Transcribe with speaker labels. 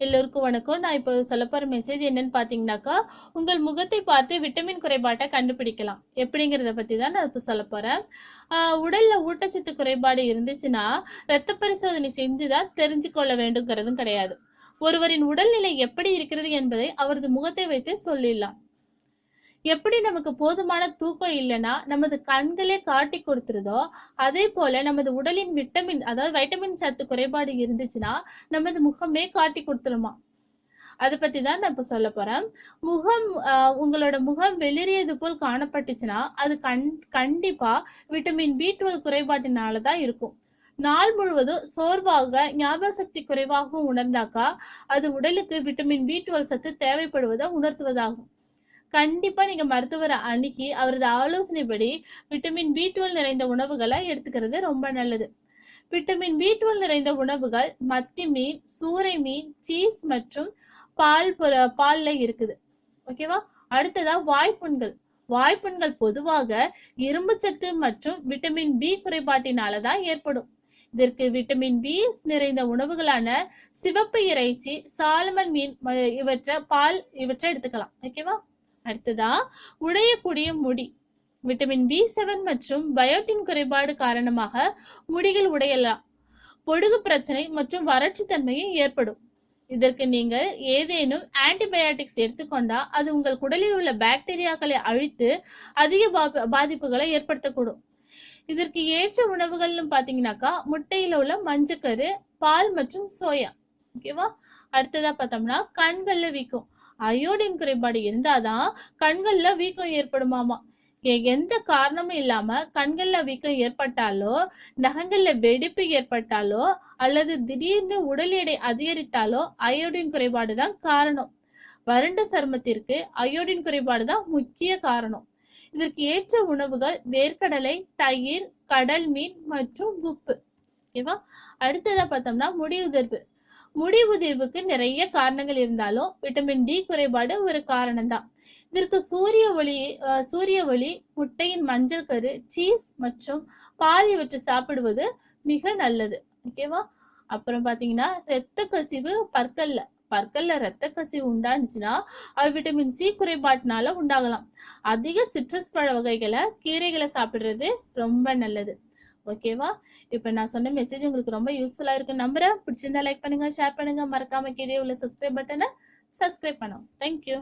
Speaker 1: எல்லோருக்கும் வணக்கம். நான் இப்போ சொல்ல போகிற மெசேஜ் என்னன்னு பார்த்தீங்கன்னாக்கா உங்கள் முகத்தை பார்த்து விட்டமின் குறைபாட்டை கண்டுபிடிக்கலாம். எப்படிங்கிறத பற்றி தான் நான் இப்போ சொல்ல போகிறேன் உடலில் ஊட்டச்சத்து குறைபாடு இருந்துச்சுன்னா ரத்த பரிசோதனை செஞ்சுதான் தெரிஞ்சு கொள்ள வேண்டுங்கிறதும் கிடையாது. ஒருவரின் உடல்நிலை எப்படி இருக்கிறது என்பதை அவரது முகத்தை வைத்து சொல்லிடலாம். எப்படி நமக்கு போதுமான தூக்கம் இல்லைன்னா நமது கண்களே காட்டி கொடுத்துருதோ அதே போல நமது உடலின் விட்டமின் அதாவது வைட்டமின் சத்து குறைபாடு இருந்துச்சுன்னா நமது முகமே காட்டி கொடுத்துருமா? அதை பத்தி தான் நான் இப்ப சொல்ல போறேன். முகம் உங்களோட முகம் வெளிரியது போல் காணப்பட்டுச்சுன்னா அது கண் கண்டிப்பா விட்டமின் பி டுவெல் குறைபாட்டினால தான் இருக்கும். நாள் முழுவதும் சோர்வாக ஞாபக சக்தி குறைவாகவும் உணர்ந்தாக்கா அது உடலுக்கு விட்டமின் பி டுவெல் சத்து தேவைப்படுவதை உணர்த்துவதாகும். கண்டிப்பா நீங்க மருத்துவரை அணுகி அவரது ஆலோசனைப்படி விட்டமின் பி டுவெல் நிறைந்த உணவுகளை எடுத்துக்கிறது ரொம்ப நல்லது. விட்டமின் பி டுவெல் நிறைந்த உணவுகள் மத்தி மீன் சூறை மீன் சீஸ் மற்றும் பால் புற- பால்ல இருக்குது. ஓகேவா அடுத்ததா வாய்ப்புண்கள். வாய்ப்புண்கள் பொதுவாக இரும்புச்சத்து மற்றும் விட்டமின் பி குறைபாட்டினால தான் ஏற்படும். இதற்கு விட்டமின் பி நிறைந்த உணவுகளான சிவப்பு இறைச்சி சாலமன் மீன் இவற்றை பால் இவற்றை எடுத்துக்கலாம். ஓகேவா அடுத்ததா உடையக்கூடிய முடி. விட்டமின் பி செவன் மற்றும் பயோட்டின் குறைபாடு காரணமாக முடிகள் உடையலாம். பொடுகு பிரச்சனை மற்றும் வறட்சி தன்மையும் ஏற்படும். இதற்கு நீங்கள் ஏதேனும் ஆன்டிபயாட்டிக்ஸ் எடுத்துக்கொண்டா அது உங்கள் குடலில் உள்ள பாக்டீரியாக்களை அழித்து அதிக பா- பாதிப்புகளை ஏற்படுத்தக்கூடும். இதற்கு ஏற்ற உணவுகள்னு பார்த்தீங்கன்னாக்கா முட்டையில உள்ள மஞ்சக்கரு பால் மற்றும் சோயா. ஓகேவா? அடுத்ததா பார்த்தோம்னா கண்கள்ல வீக்கம். அயோடின் குறைபாடு இருந்தாதான் கண்கள்ல வீக்கம் ஏற்படுமாமா. எந்த காரணமும் இல்லாம கண்கள்ல வீக்கம் ஏற்பட்டாலோ நகங்கள்ல வெடிப்பு ஏற்பட்டாலோ அல்லது திடீர்னு உடல் எடை அதிகரித்தாலோ அயோடின் குறைபாடு தான் காரணம். வறண்ட சருமத்திற்கு அயோடின் குறைபாடு தான் முக்கிய காரணம். இதற்கு ஏற்ற உணவுகள் வேர்க்கடலை தயிர் கடல் மீன் மற்றும் உப்பு. ஓகேவா? அடுத்ததா பார்த்தோம்னா முடி உதிர்வு. முடி உதிர்வுக்கு நிறைய காரணங்கள் இருந்தாலும் விட்டமின் டி குறைபாடு ஒரு காரணம் தான் இதற்கு சூரிய ஒளி சூரிய ஒளி முட்டையின் மஞ்சள் கரு சீஸ் மற்றும் பால் இவற்றை சாப்பிடுவது மிக நல்லது. ஓகேவா அப்புறம் பாத்தீங்கன்னா ரத்த கசிவு பற்கல்ல பற்கல்ல ரத்த கசிவு உண்டானுச்சுன்னா அது விட்டமின் சி குறைபாட்டினால உண்டாகலாம். அதிக சிட்ரஸ் பழ வகைகளை கீரைகளை சாப்பிடுறது ரொம்ப நல்லது. ஓகேவா? இப்போ நான் சொன்ன மெசேஜ் உங்களுக்கு ரொம்ப யூஸ்ஃபுல்லா இருக்கு நம்புறேன். பிடிச்சிருந்தா லைக் பண்ணுங்க ஷேர் பண்ணுங்க. மறக்காம கீழே உள்ள சப்ஸ்கிரைப் பட்டனை சப்ஸ்கிரைப் பண்ணும் தேங்க்யூ